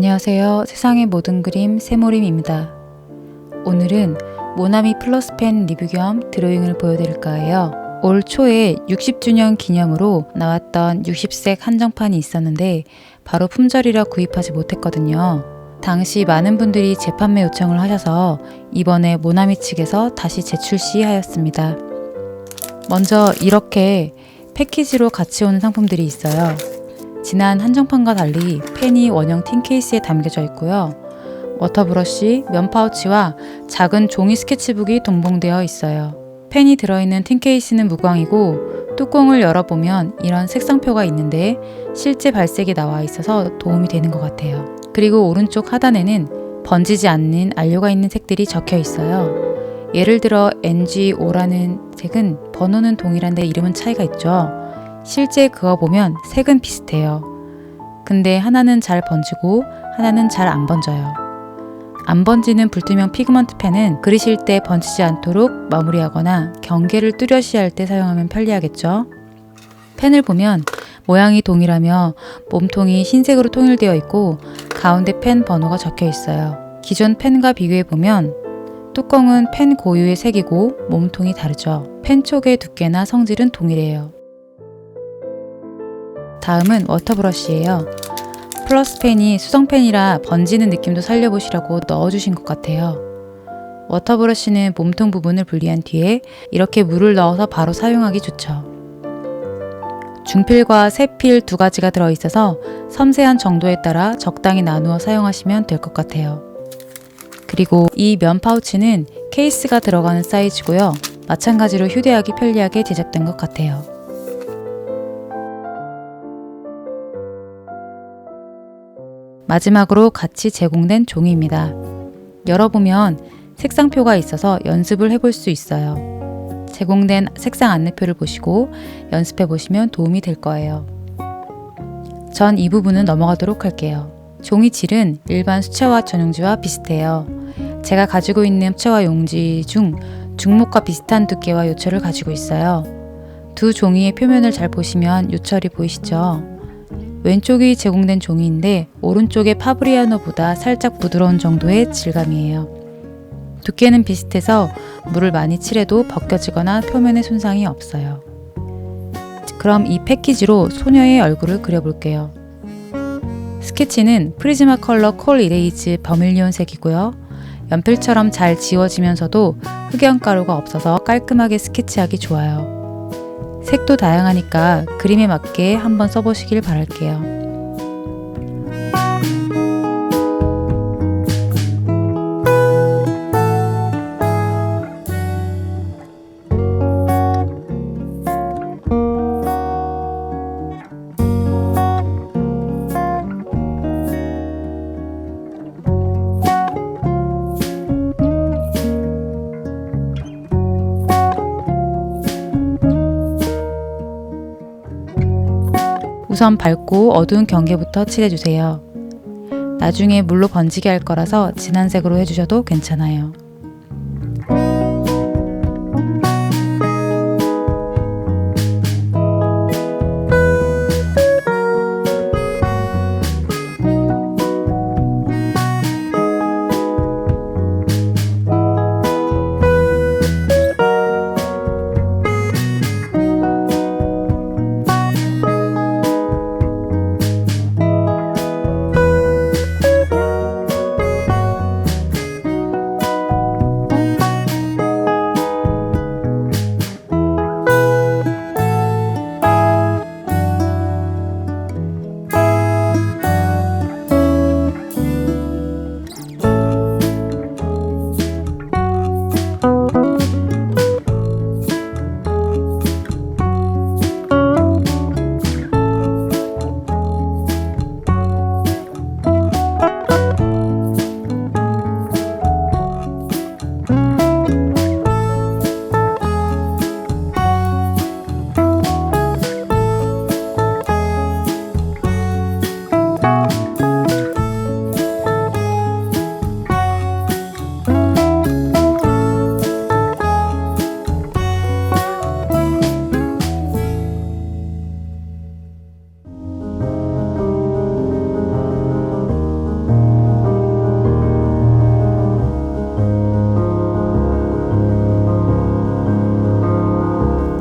안녕하세요. 세상의 모든 그림 세모림입니다. 오늘은 모나미 플러스 펜 리뷰 겸 드로잉을 보여드릴까 해요. 올 초에 60주년 기념으로 나왔던 60색 한정판이 있었는데 바로 품절이라 구입하지 못했거든요. 당시 많은 분들이 재판매 요청을 하셔서 이번에 모나미 측에서 다시 재출시하였습니다. 먼저 이렇게 패키지로 같이 오는 상품들이 있어요. 지난 한정판과 달리 펜이 원형 틴 케이스에 담겨져 있고요. 워터브러쉬, 면 파우치와 작은 종이 스케치북이 동봉되어 있어요. 펜이 들어있는 틴 케이스는 무광이고 뚜껑을 열어보면 이런 색상표가 있는데 실제 발색이 나와 있어서 도움이 되는 것 같아요. 그리고 오른쪽 하단에는 번지지 않는 안료가 있는 색들이 적혀 있어요. 예를 들어 NG5라는 색은 번호는 동일한데 이름은 차이가 있죠. 실제 그어보면 색은 비슷해요. 근데 하나는 잘 번지고 하나는 잘 안 번져요. 안 번지는 불투명 피그먼트 펜은 그리실 때 번지지 않도록 마무리하거나 경계를 뚜렷이 할 때 사용하면 편리하겠죠. 펜을 보면 모양이 동일하며 몸통이 흰색으로 통일되어 있고 가운데 펜 번호가 적혀 있어요. 기존 펜과 비교해 보면 뚜껑은 펜 고유의 색이고 몸통이 다르죠. 펜 촉의 두께나 성질은 동일해요. 다음은 워터브러쉬예요. 플러스펜이 수성펜이라 번지는 느낌도 살려보시라고 넣어주신 것 같아요. 워터브러쉬는 몸통 부분을 분리한 뒤에 이렇게 물을 넣어서 바로 사용하기 좋죠. 중필과 새필 두 가지가 들어있어서 섬세한 정도에 따라 적당히 나누어 사용하시면 될 것 같아요. 그리고 이 면 파우치는 케이스가 들어가는 사이즈고요. 마찬가지로 휴대하기 편리하게 제작된 것 같아요. 마지막으로 같이 제공된 종이입니다. 열어보면 색상표가 있어서 연습을 해볼 수 있어요. 제공된 색상 안내표를 보시고 연습해 보시면 도움이 될 거예요. 전 이 부분은 넘어가도록 할게요. 종이 질은 일반 수채화 전용지와 비슷해요. 제가 가지고 있는 수채화 용지 중 중목과 비슷한 두께와 요철을 가지고 있어요. 두 종이의 표면을 잘 보시면 요철이 보이시죠? 왼쪽이 제공된 종이인데 오른쪽의 파브리아노보다 살짝 부드러운 정도의 질감이에요. 두께는 비슷해서 물을 많이 칠해도 벗겨지거나 표면에 손상이 없어요. 그럼 이 패키지로 소녀의 얼굴을 그려볼게요. 스케치는 프리즈마 컬러 콜 이레이즈 버밀리온 색이고요. 연필처럼 잘 지워지면서도 흑연가루가 없어서 깔끔하게 스케치하기 좋아요. 색도 다양하니까 그림에 맞게 한번 써보시길 바랄게요. 우선 밝고 어두운 경계부터 칠해주세요. 나중에 물로 번지게 할 거라서 진한 색으로 해주셔도 괜찮아요.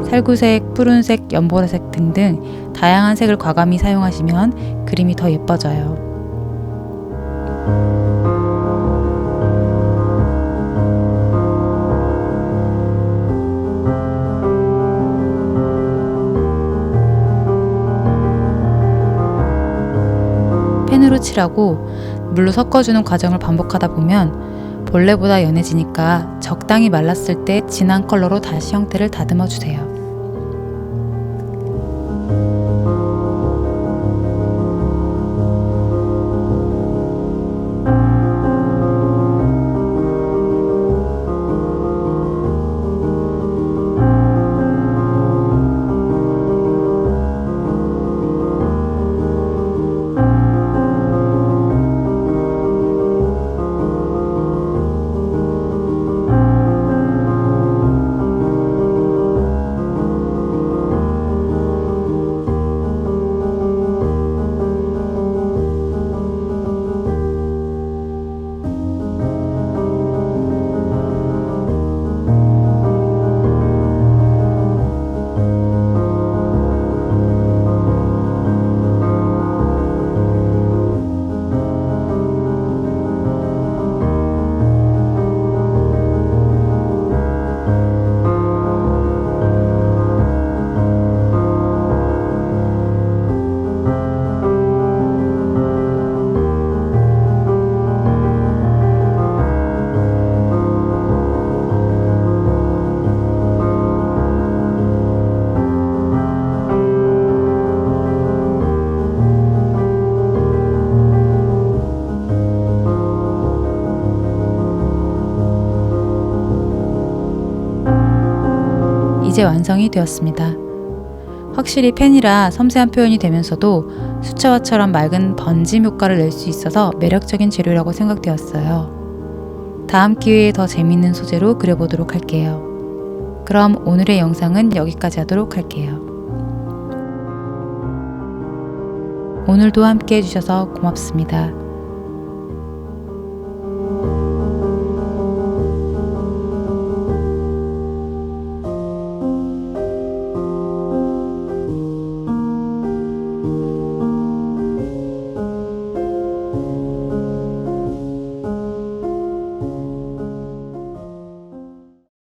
살구색, 푸른색, 연보라색 등등 다양한 색을 과감히 사용하시면 그림이 더 예뻐져요. 펜으로 칠하고 물로 섞어주는 과정을 반복하다 보면 본래보다 연해지니까 적당히 말랐을 때 진한 컬러로 다시 형태를 다듬어 주세요. 이제 완성이 되었습니다. 확실히 펜이라 섬세한 표현이 되면서도 수채화처럼 맑은 번짐 효과를 낼 수 있어서 매력적인 재료라고 생각되었어요. 다음 기회에 더 재미있는 소재로 그려보도록 할게요. 그럼 오늘의 영상은 여기까지 하도록 할게요. 오늘도 함께 해주셔서 고맙습니다.